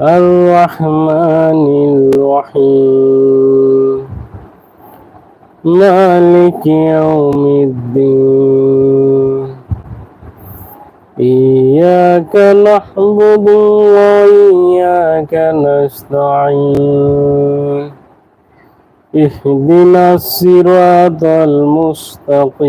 الرحمن الرحيم. مالك يوم الدين. إياك نعبد وإياك نستعين. اهدنا الصراط المستقيم.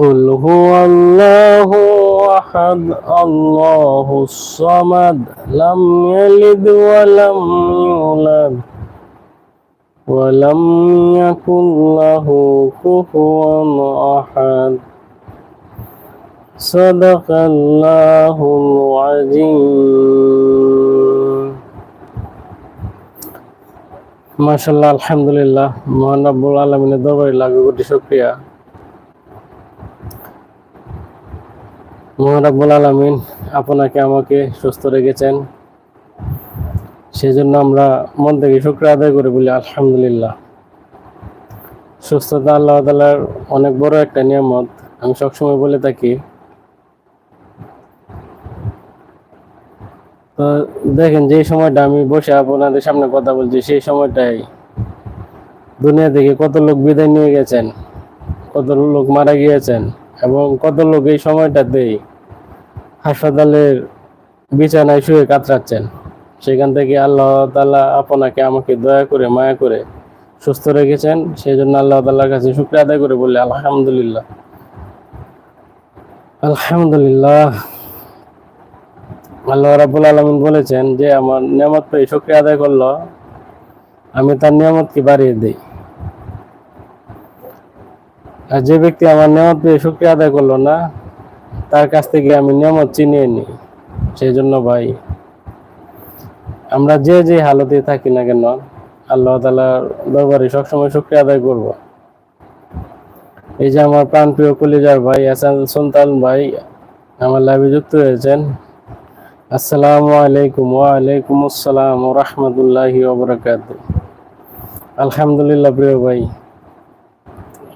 قل هو الله أحد الله الصمد لم يلد ولم يولد ولم يكن له كفوا أحد صدق الله العظيم মাশাল্লাহ আলহামদুলিল্লাহ মহান রব্বুল আলমিনের দরবারে লাগু কোটি শুক্রিয়া মহান রব্বুল আলমিন আপনাকে আমাকে সুস্থ রেখেছেন। সেজন্য আমরা মন থেকে শুক্র আদায় করে বলি, আলহামদুলিল্লাহ। সুস্থতা আল্লাহ তালার অনেক বড় একটা নিয়ামত। আমি সবসময় বলে থাকি, তো দেখেন যে সময়টা আমি বসে আপনাদের সামনে কথা বলছি, সেই সময়টাই দুনিয়া থেকে কত লোক বিদায় নিয়ে গেছেন, কত লোক মারা গিয়েছেন এবং কত লোক এই সময়টাতেই হাসপাতালের বিছানায় শুয়ে কাতরাচ্ছেন। সেখান থেকে আল্লাহ তালা আপনাকে আমাকে দয়া করে, মায়া করে সুস্থ রেখেছেন। সেই জন্য আল্লাহ তাল্লার কাছে শুক্র আদায় করে বললে, আলহামদুলিল্লাহ। আলহামদুলিল্লাহ। আল্লাহ রাবুল আলমিন বলেছেন যে, আমার নিয়ামত পেয়ে শুক্রিয়া আদায় করল, আমি তার নিয়ামতকে বাড়িয়ে দিই। আর যে ব্যক্তি আমার নিয়ামত পেয়ে শুক্রিয়া আদায় করল না তার কাছ থেকে আমি নিয়ামত চিনিয়ে নিই। সেই জন্য ভাই, আমরা যে যে হালতে থাকি না কেন, আল্লাহ তালার দরবারে সবসময় শুক্রিয়া আদায় করব। এই যে আমার প্রাণপ্রিয় কলিজার ভাই হাসান সুলতান ভাই, আমার লাইভে যুক্ত হয়েছেন। আসসালামু আলাইকুম ওয়ালাইকুম আসসালাম রহমতুল্লাহি ওবরাকাত আলহামদুলিল্লাহ প্রিয় ভাই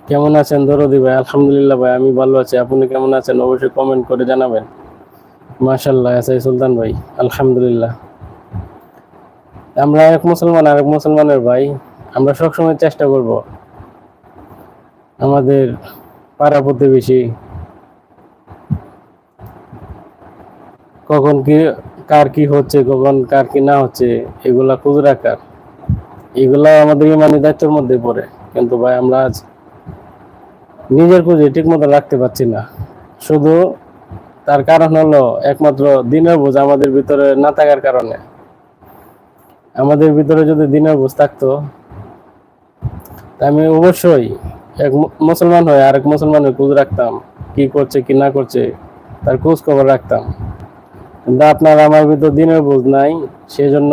কেমন আছেন দরদি ভাই? আলহামদুলিল্লাহ ভাই, আমি ভালো আছি। আপনি কেমন আছেন? অবশ্যই কমেন্ট করে জানাবেন। মাশাল্লাহ এসআই সুলতান ভাই, আলহামদুলিল্লাহ। আমরা এক মুসলমান, আরেক মুসলমানের ভাই। আমরা সবসময় চেষ্টা করব আমাদের পাড়া প্রতিবেশী কখন কি, কার কি হচ্ছে, কখন কার কি না হচ্ছে, এগুলা খোঁজ রাখার। এগুলা আমাদের ইমানি দায়িত্বের মধ্যে পড়ে। কিন্তু ভাই, আমরা আজ নিজের খুঁজে ঠিক মতো রাখতে পারছি না। শুধু তার কারণ হলো একমাত্র দিনের বোঝ আমাদের ভিতরে না থাকার কারণে। আমাদের ভিতরে যদি দিনের বোঝ থাকতো আমি অবশ্যই এক মুসলমান হয়ে আরেক মুসলমানের খোঁজ রাখতাম, কি করছে, কি না করছে, তার খোঁজ খবর রাখতাম। কিন্তু আপনার আমার ভিতর দিনের বোঝ নাই সেই জন্য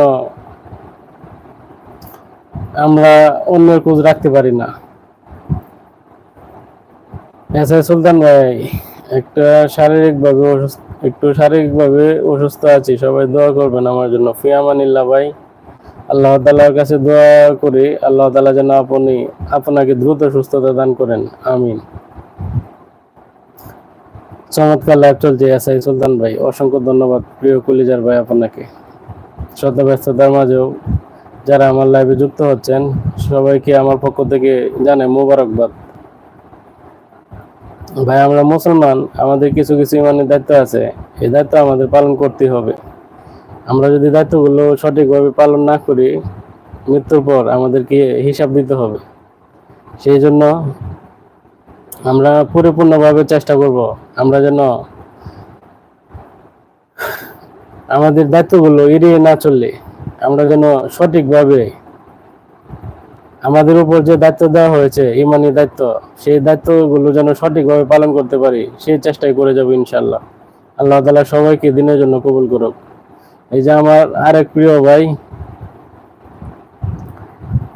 আমরা অন্যের খোঁজ রাখতে পারি না। এসআই সুলতান ভাই, একটা শারীরিকভাবে একটু শারীরিকভাবে অসুস্থ আছি, সবাই দোয়া করবেন আমার জন্য। ফিয়ামানিল্লাহ ভাই, আল্লাহ তালার কাছে দোয়া করি, আল্লাহ তালা যেন আপনি, আপনাকে দ্রুত সুস্থতা দান করেন, আমিন। চমৎকার লাইভ চলছে এসআই সুলতান ভাই, অসংখ্য ধন্যবাদ প্রিয় কলিজার ভাই আপনাকে। শত ব্যস্ততার মাঝেও যারা আমার লাইভে যুক্ত হচ্ছেন, সবাইকে আমার পক্ষ থেকে জানে মোবারকবাদ। ভাই, আমরা মুসলমান, আমাদের কিছু কিছু ইমানের দায়িত্ব আছে। এই দায়িত্ব আমাদের পালন করতে হবে। আমরা যদি দায়িত্বগুলো সঠিকভাবে পালন না করি, মৃত্যুর পর আমাদেরকে হিসাব দিতে হবে। সেই জন্য আমরা পরিপূর্ণভাবে চেষ্টা করব। আমরা যেন আমাদের দায়িত্বগুলো এড়িয়ে না চললে, আমরা যেন সঠিকভাবে আমাদের উপর যে দায়িত্ব দেওয়া হয়েছে, ইমানি দায়িত্ব, সেই দায়িত্বগুলো যেন সঠিকভাবে পালন করতে পারি, সেই চেষ্টাই করে যাব ইনশাল্লাহ আল্লাহ তালা সবাইকে দিনের জন্য কবুল করুক। এই যে আমার আরেক প্রিয় ভাই,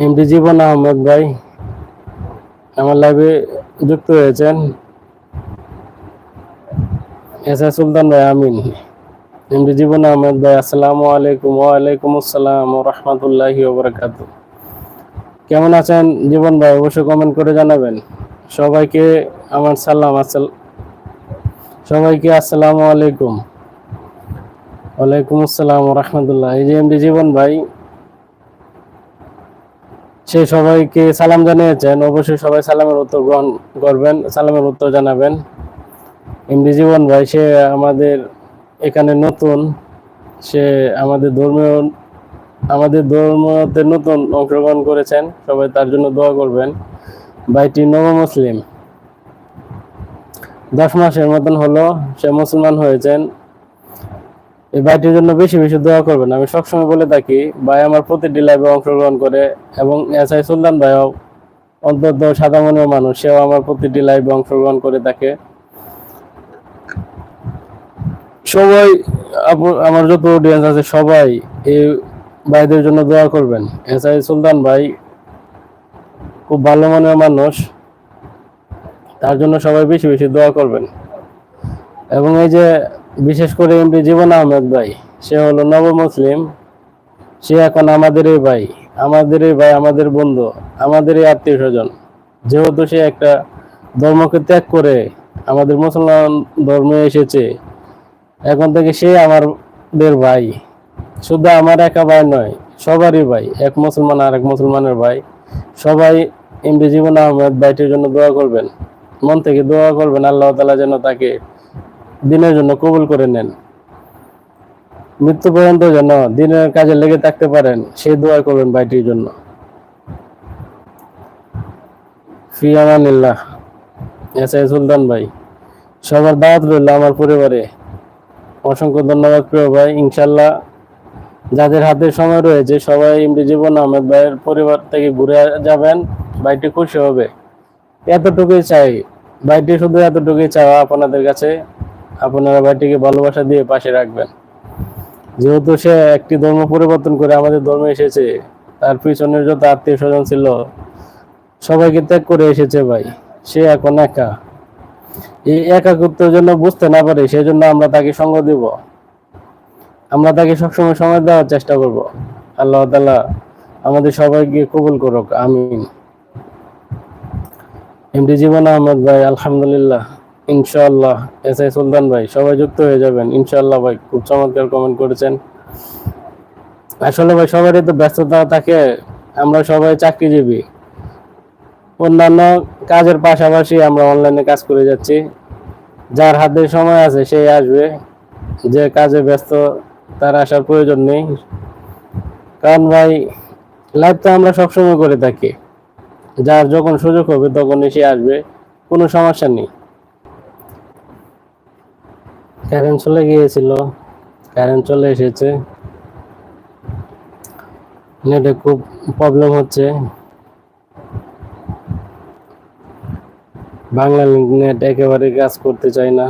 এমডি জীবন আহমদ ভাই, আমার লাইভে যুক্ত হয়েছেন। এস এ সুলতান ভাই, আমিন। এমডি জীবন আহমদ ভাই, আসসালামু আলাইকুম, ওয়ালাইকুম আসসালাম রহমতুল্লাহি ওবরাকাতু কেমন আছেন জীবন ভাই? অবশ্যই কমেন্ট করে জানাবেন। সবাইকে আমার সালাম, আসসাল, সবাইকে আসসালামু আলাইকুম। ওয়ালাইকুম আসসালাম রহমতুল্লাহ এই যে এমডি জীবন ভাই, সে সবাইকে সালাম জানিয়েছেন। অবশ্যই সবাই সালামের উত্তর গ্রহণ করবেন, সালামের উত্তর জানাবেন। এমডি জীবন ভাই, সে আমাদের এখানে নতুন। সে আমাদের ধর্মীয় আমাদের ধর্মতে নতুন অংশগ্রহণ করেছেন, সবাই তার জন্য দোয়া করবেন। ভাইটি নব মুসলিম দশ মাসের মতন হলো সে মুসলমান হয়েছেন। এই ভাইটির জন্য বেশি বেশি দোয়া করবেন। আমি সবসময় বলে থাকি, ভাই আমার প্রতিটি লাইভে অংশগ্রহণ করে এবং এস আই সুলতান ভাইও অন্তত মনের মানুষ, সেও আমার প্রতিটি লাইভে অংশগ্রহণ করে থাকে। সবাই আমার যত অডিয়েন্স আছে, সবাই এই ভাইদের জন্য দোয়া করবেন। এস আই সুলতান ভাই খুব ভালো মনের মানুষ। তার জন্য সবাই বেশি বেশি দোয়া করবেন। এবং এই যে বিশেষ করে এমপি জীবন আহমেদ ভাই, সে হলো নব মুসলিম। সে এখন আমাদেরই ভাই আমাদেরই ভাই, আমাদের বন্ধু আমাদেরই আত্মীয় স্বজন। যেহেতু সে একটা ধর্মকে ত্যাগ করে আমাদের মুসলমান ধর্মে এসেছে, এখন থেকে সে আমাদের ভাই। শুধু আমার একা ভাই নয়, সবারই ভাই, এক মুসলমান আর এক মুসলমানের ভাই। সবাই এমডি জীবন আহমেদ ভাইটির জন্য দোয়া করবেন, মন থেকে দোয়া করবেন, আল্লাহ তালা যেন তাকে দিনের জন্য কবুল করে নেন। মৃত্যু পর্যন্ত যেন দিনের কাজে লেগে থাকতে পারেন, সেই দোয়া করবেন ভাইটির জন্য। সুলতান ভাই, সবার দাওয়াত রইল আমার পরিবারে। অসংখ্য ধন্যবাদ প্রিয় ভাই ইনশাল্লাহ যাদের হাতে সময় রয়েছে, সবাই এমডি জীবন আহমেদ ভাইয়ের পরিবার থেকে ঘুরে যাবেন, ভাইটি খুশি হবে। এতটুকুই চাই। ভাইটি শুধু এতটুকুই চাওয়া আপনাদের কাছে। আপনারা ভাইটিকে ভালোবাসা দিয়ে পাশে রাখবেন। যেহেতু সে একটি ধর্ম পরিবর্তন করে আমাদের ধর্মে এসেছে, তার পিছনের যত আত্মীয় স্বজন ছিল, সবাইকে ত্যাগ করে এসেছে ভাই। সে এখন একা। এই একাকিত্বের জন্য বুঝতে না পারে সেই জন্য আমরা তাকে সঙ্গ দিব। আমরা তাকে সবসময় সময় দেওয়ার চেষ্টা করব। আল্লাহ তালা আমাদের সবাইকে কবুল করুক, আমিন। এমডি জীবন আহমদ ভাই, আলহামদুলিল্লাহ। এস আই সুলতান ভাই, সবাই যুক্ত হয়ে যাবেন। ভাই, খুব চমৎকার কমেন্ট করেছেন। আসলে ভাই, সবারই তো ব্যস্ততা থাকে, আমরা সবাই চাকরিজীবী। অন্যান্য কাজের পাশাপাশি আমরা অনলাইনে কাজ করে যাচ্ছি। যার হাতে সময় আছে, সেই আসবে। যে কাজে ব্যস্ত তার আসার প্রয়োজন নেই। কারণ ভাই লাইভ তো আমরা সবসময় করে থাকি। যার যখন সুযোগ হবে, তখন এসে আসবে, কোনো সমস্যা নেই। কারেন্ট চলে গিয়েছিল কারেন্ট চলে এসেছে। নেটে খুব প্রবলেম হচ্ছে। বাংলা নেট একেবারে কাজ করতে চাই না।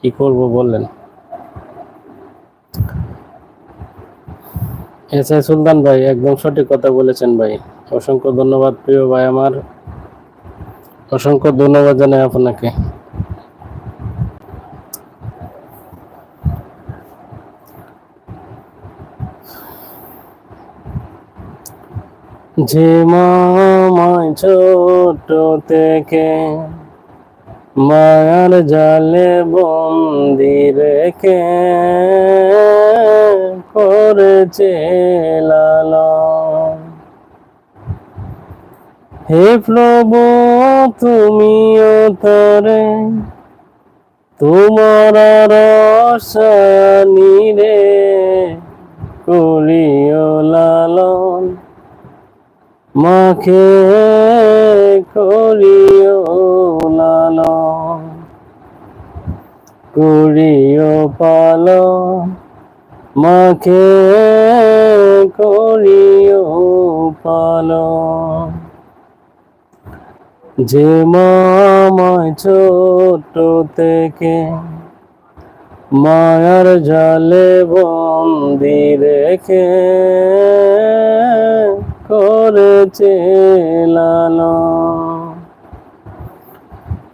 কি করব বললেন এস আই সুলতান ভাই, একদম সঠিক কথা বলেছেন ভাই। অসংখ্য ধন্যবাদ প্রিয় ভাই আমার। অসংখ্য ধন্যবাদ জানাই আপনাকে। যে মামায় ছোট থেকে মায়ার জালে বন্দি রেখে করেছে লালন হে প্রভু তুমিও তরে তোমার রসানি রে করিও লালন মাখে করিও লালন করিও পালন মাখে করিও পালন যে মামায় ছোট থেকে মায়ার জালে বন্দি রেখে করেছে লালন।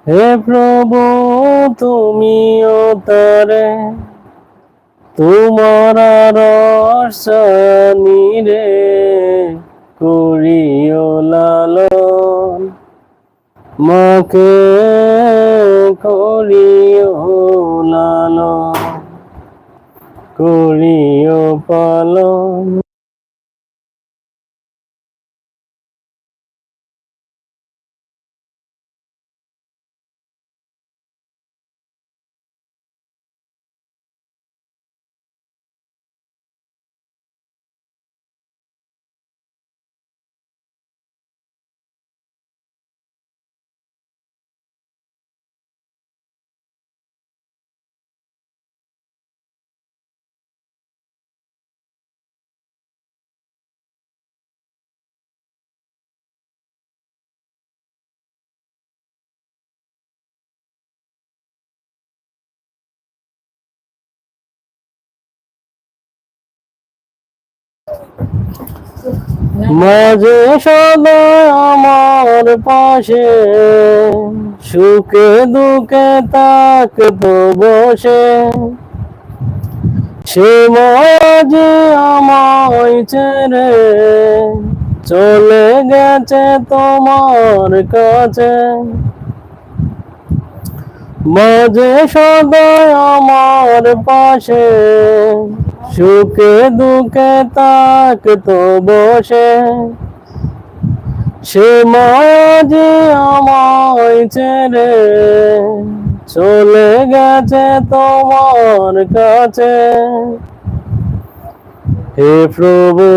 হে প্রভু, তুমিও তারে, তোমার রসানিরে করিও লালন। মাকে করিও লালন, করিও পালন। মাঝে সদা আমার পাশে, সুখে দুঃখে তাক তো বসে। সে মাঝে আমায় ছেড়ে চলে গেছে তোমার কাছে। মাঝে সদাই আমার পাশে সুখে দুঃখে তাক তো বসে। সে মায়া যে আমায় ছেড়ে চলে গেছে তোমার কাছে। হে প্রভু,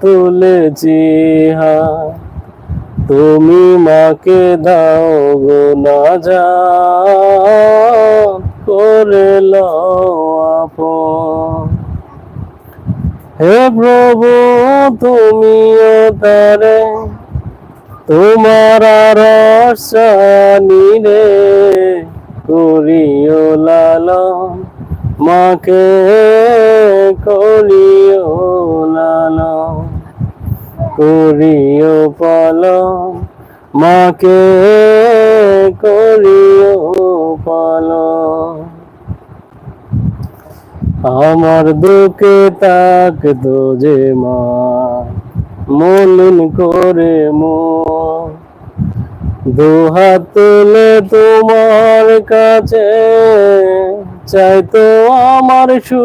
তুলেছি হা তুমি মাকে দাও গো না যা করে লও আপন। হে প্রভু তুমিও তারে তোমার রসানি রে করিও লালন, মাকে করিও লালন, করিও পাল মাকে করিও পালন। আমার দুঃখে তাক তো মা, মলিন করে মো। দুহাত তুলে তোমার কাছে চাইতো আমার সু।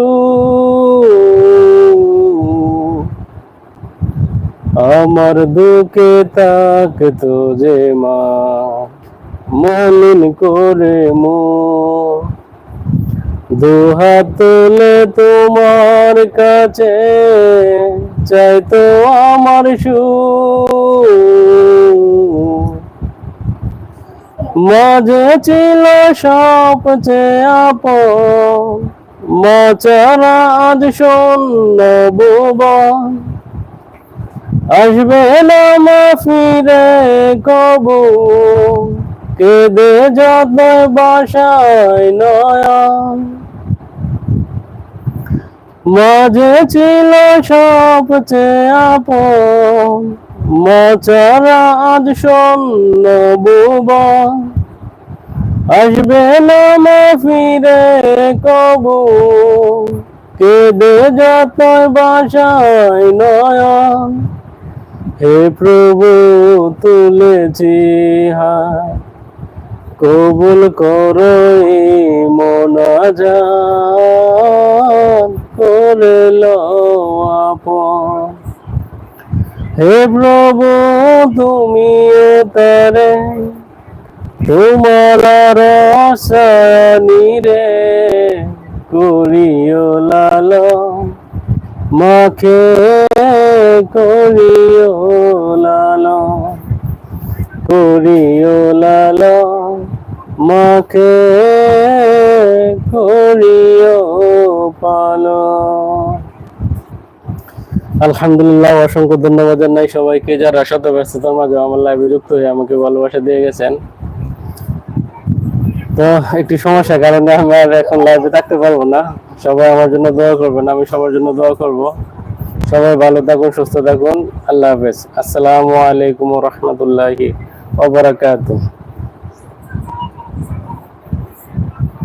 আমার দুঃখে তাক তো মা, মলিন করে মো। দুহাত তুলে তোমার কাছে চাইতো আমার সু মাঝে ছিল সবচেয়ে আপন মা চারা আজ ভুবন। আসবে না মা ফিরে কবু কেঁদে যত বাসায় নয়ন। মাঝে ছিল সবচেয়ে আপন মচারা আজ শূন্য আসবে না মা ফিরে কবু কেঁদে যত বাসায় নয়ন। হে প্রভু, তুলেছি হাত, কবুল করো মনাজান করে লো আপন। হে প্রভু, তুমি তারে তোমার রসায়নি রে করিও লাল মাখে করিও লাল করিও লাল মাকে করিও পালো আলহামদুলিল্লাহ, অসংখ্য ধন্যবাদ জানাই সবাইকে যারা শত ব্যস্ততার মাঝে আমার লাইভে যুক্ত হয়ে আমাকে ভালোবাসা দিয়ে গেছেন। তো একটি সমস্যার কারণে আমি আর এখন লাইভে থাকতে পারব না। সবাই আমার জন্য দোয়া করবেন, আমি সবার জন্য দোয়া করব। সবাই ভালো থাকুন, সুস্থ থাকুন। আল্লাহ হাফেজ। আসসালামু আলাইকুম রহমতুল্লাহি ওবরাকাতুহ